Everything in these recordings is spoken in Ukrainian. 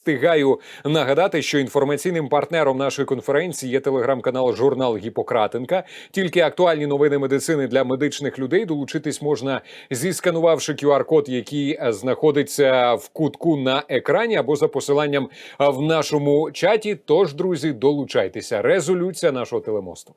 Встигаю нагадати, що інформаційним партнером нашої конференції є телеграм-канал Журнал Гіппократенка. Тільки актуальні новини медицини для медичних людей долучитись можна зісканувавши QR-код, який е, знаходиться в кутку на екрані, або за посиланням е, в нашому чаті. Тож, друзі, долучайтеся. Резолюція нашого телемосту.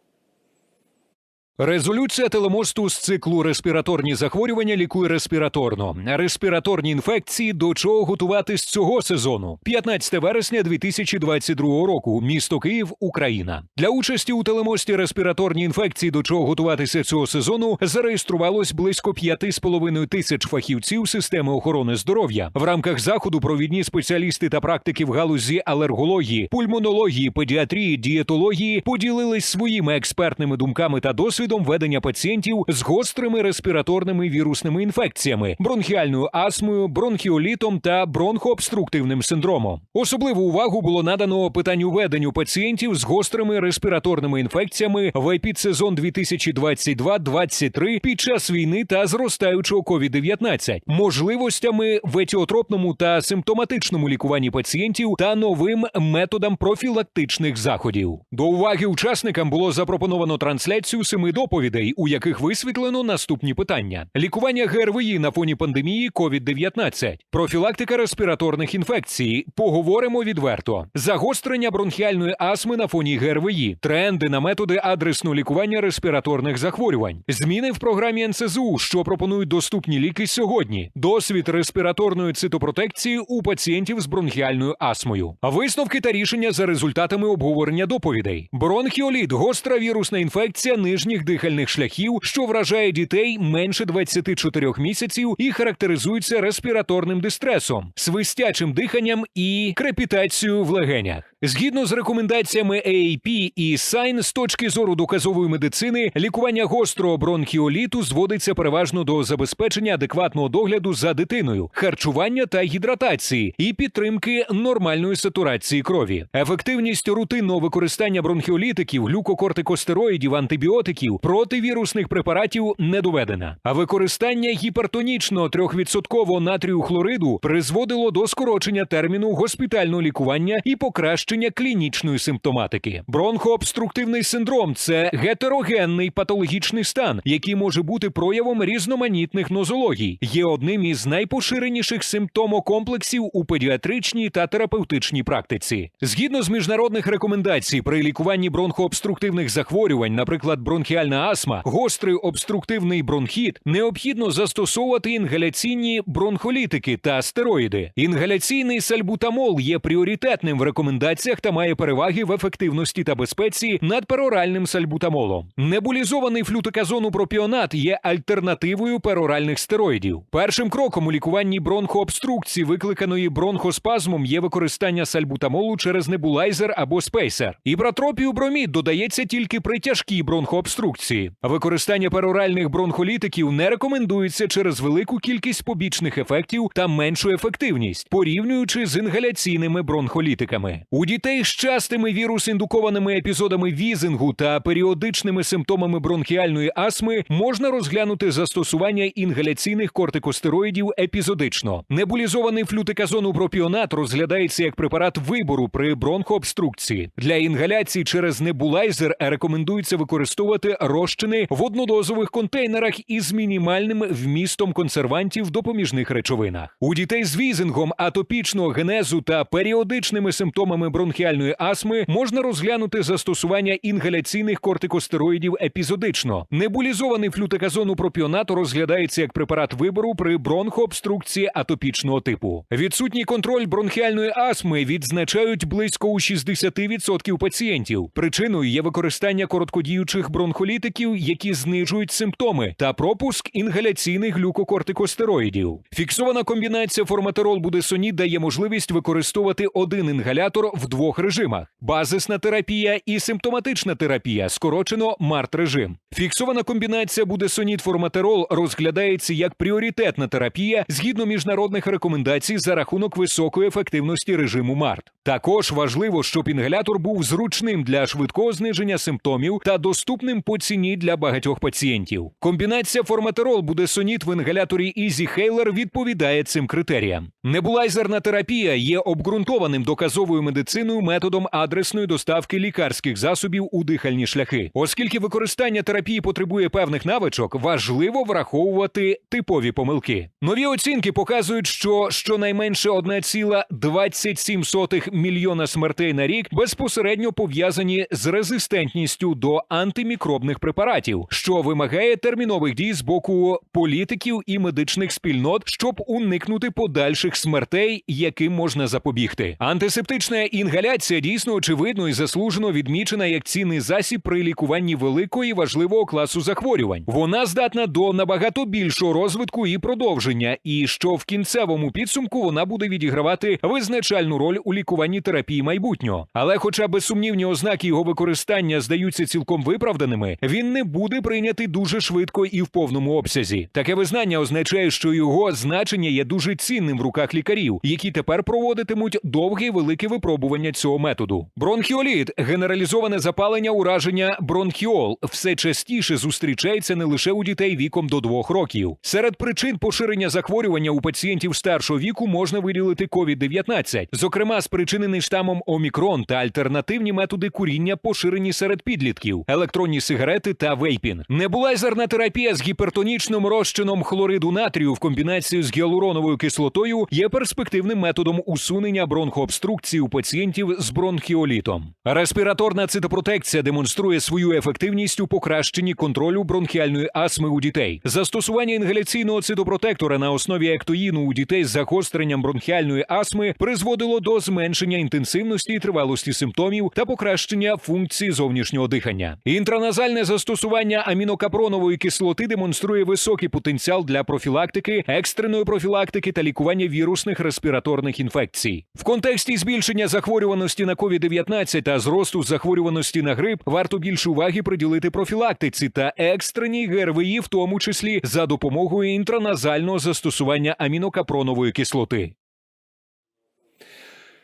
Резолюція телемосту з циклу респіраторні захворювання лікує респіраторно. Респіраторні інфекції до чого готуватись цього сезону? 15 вересня 2022 року. Місто Київ, Україна. Для участі у телемості респіраторні інфекції до чого готуватися цього сезону зареєструвалось близько 5,5 тисяч фахівців системи охорони здоров'я. В рамках заходу провідні спеціалісти та практики в галузі алергології, пульмонології, педіатрії, дієтології поділились своїми експертними думками та досвідом ведення пацієнтів з гострими респіраторними вірусними інфекціями, бронхіальною астмою, бронхіолітом та бронхообструктивним синдромом. Особливу увагу було надано питанню веденню пацієнтів з гострими респіраторними інфекціями в епідсезон 2022-23 під час війни та зростаючого COVID-19, можливостями в етіотропному та симптоматичному лікуванні пацієнтів та новим методам профілактичних заходів. До уваги учасникам було запропоновано трансляцію семи доповідей, у яких висвітлено наступні питання: лікування ГРВІ на фоні пандемії COVID-19, профілактика респіраторних інфекцій. Поговоримо відверто, загострення бронхіальної астми на фоні ГРВІ, тренди на методи адресного лікування респіраторних захворювань, зміни в програмі НСЗУ, що пропонують доступні ліки сьогодні, досвід респіраторної цитопротекції у пацієнтів з бронхіальною астмою, висновки та рішення за результатами обговорення доповідей, бронхіоліт, гостра вірусна інфекція нижніх дихальних шляхів, що вражає дітей менше 24 місяців і характеризується респіраторним дистресом, свистячим диханням і крепітацією в легенях. Згідно з рекомендаціями AAP і SIGN, з точки зору доказової медицини, лікування гострого бронхіоліту зводиться переважно до забезпечення адекватного догляду за дитиною, харчування та гідратації і підтримки нормальної сатурації крові. Ефективність рутинного використання бронхіолітиків, глюкокортикостероїдів, антибіотиків, противірусних препаратів не доведена. А використання гіпертонічного 3% натрію хлориду призводило до скорочення терміну госпітального лікування і покращення клінічної симптоматики. Бронхообструктивний синдром це гетерогенний патологічний стан, який може бути проявом різноманітних нозологій, є одним із найпоширеніших симптомокомплексів у педіатричній та терапевтичній практиці. Згідно з міжнародних рекомендацій при лікуванні бронхообструктивних захворювань, наприклад, бронхіальна астма, гострий обструктивний бронхіт, необхідно застосовувати інгаляційні бронхолітики та стероїди. Інгаляційний сальбутамол є пріоритетним в рекомендаціях та має переваги в ефективності та безпеці над пероральним сальбутамолом. Небулізований флютоказону пропіонат є альтернативою пероральних стероїдів. Першим кроком у лікуванні бронхообструкції, викликаної бронхоспазмом, є використання сальбутамолу через небулайзер або спейсер. Ібратропію бромід додається тільки при тяжкій бронхообструкції. Використання пероральних бронхолітиків не рекомендується через велику кількість побічних ефектів та меншу ефективність, порівнюючи з інгаляційними бронхолітиками. У дітей з частими вірус-індукованими епізодами візингу та періодичними симптомами бронхіальної астми можна розглянути застосування інгаляційних кортикостероїдів епізодично. Небулізований флютиказону пропіонат розглядається як препарат вибору при бронхообструкції. Для інгаляції через небулайзер рекомендується використовувати розчини в однодозових контейнерах із мінімальним вмістом консервантів в допоміжних речовинах. У дітей з візингом атопічного генезу та періодичними симптомами бронхіальної астми можна розглянути застосування інгаляційних кортикостероїдів епізодично. Небулізований флютиказону пропіонат розглядається як препарат вибору при бронхообструкції атопічного типу. Відсутній контроль бронхіальної астми відзначають близько у 60% пацієнтів. Причиною є використання короткодіючих бронхолітиків, які знижують симптоми, та пропуск інгаляційних глюкокортикостероїдів. Фіксована комбінація форматерол-будесонід дає можливість використовувати один інгалятор в двох режимах: базисна терапія і симптоматична терапія, скорочено МАРТ-режим. Фіксована комбінація будесонід-форматерол розглядається як пріоритетна терапія згідно міжнародних рекомендацій за рахунок високої ефективності режиму МАРТ. Також важливо, щоб інгалятор був зручним для швидкого зниження симптомів та доступним по ціні для багатьох пацієнтів. Комбінація форматерол будесоніт в інгаляторі Easy Haler відповідає цим критеріям. Небулайзерна терапія є обґрунтованим доказовою медициною методом адресної доставки лікарських засобів у дихальні шляхи. Оскільки використання терапії потребує певних навичок, важливо враховувати типові помилки. Нові оцінки показують, що щонайменше 1,27 мільйона смертей на рік безпосередньо пов'язані з резистентністю до антимікробних препаратів, що вимагає термінових дій з боку політиків і медичних спільнот, щоб уникнути подальших смертей, яким можна запобігти. Антисептична інгаляція дійсно очевидно і заслужено відмічена як цінний засіб при лікуванні великого і важливого класу захворювань. Вона здатна до набагато більшого розвитку і продовження, і що в кінцевому підсумку вона буде відігравати визначальну роль у лікуванні терапії майбутнього. Але, хоча безсумнівні ознаки його використання здаються цілком виправданими, він не буде прийнятий дуже швидко і в повному обсязі. Таке визнання означає, що його значення є дуже цінним в руках лікарів, які тепер проводитимуть довге і велике випробування цього методу. Бронхіоліт генералізоване запалення ураження бронхіол все частіше зустрічається не лише у дітей віком до двох років. Серед причин поширення захворювання у пацієнтів старшого віку можна виділити COVID-19, зокрема спричинений штамом Омікрон та альтернативні методи куріння, поширені серед підлітків, електронні сигарети та вейпін. Небулайзерна терапія з гіпертонічним розчином хлориду натрію в комбінації з гіалуроновою кислотою є перспективним методом усунення бронхообструкції у пацієнтів з бронхіолітом. Респіраторна цитопротекція демонструє свою ефективність у покращенні контролю бронхіальної астми у дітей. Застосування інгаляційного цитопротектора на основі ектоїну у дітей з загостренням бронхіальної астми призводило до зменшення інтенсивності і тривалості симптомів та покращення функції зовнішнього дихання. Інтраназальне застосування амінокапронової кислоти демонструє високий потенціал для профілактики, екстреної профілактики та лікування вірусних респіраторних інфекцій. В контексті збільшення захворюваності на COVID-19 та зросту захворюваності на грип варто більше уваги приділити профілактиці та екстреній ГРВІ, в тому числі за допомогою інтраназального застосування амінокапронової кислоти.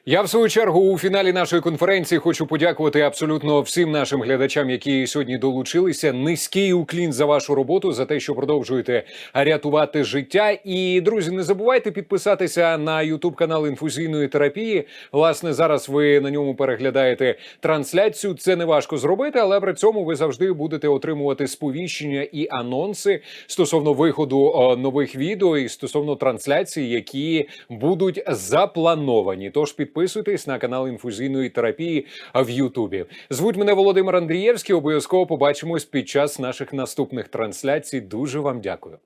Я в свою чергу у фіналі нашої конференції хочу подякувати абсолютно всім нашим глядачам, які сьогодні долучилися. Низький уклін за вашу роботу, за те, що продовжуєте рятувати життя. І друзі, не забувайте підписатися на Ютуб канал інфузійної терапії. Власне, зараз ви на ньому переглядаєте трансляцію. Це не важко зробити, але при цьому ви завжди будете отримувати сповіщення і анонси стосовно виходу нових відео і стосовно трансляцій, які будуть заплановані. Тож підписуйтесь на канал інфузійної терапії в Ютубі. Звуть мене Володимир Андрієвський. Обов'язково побачимось під час наших наступних трансляцій. Дуже вам дякую.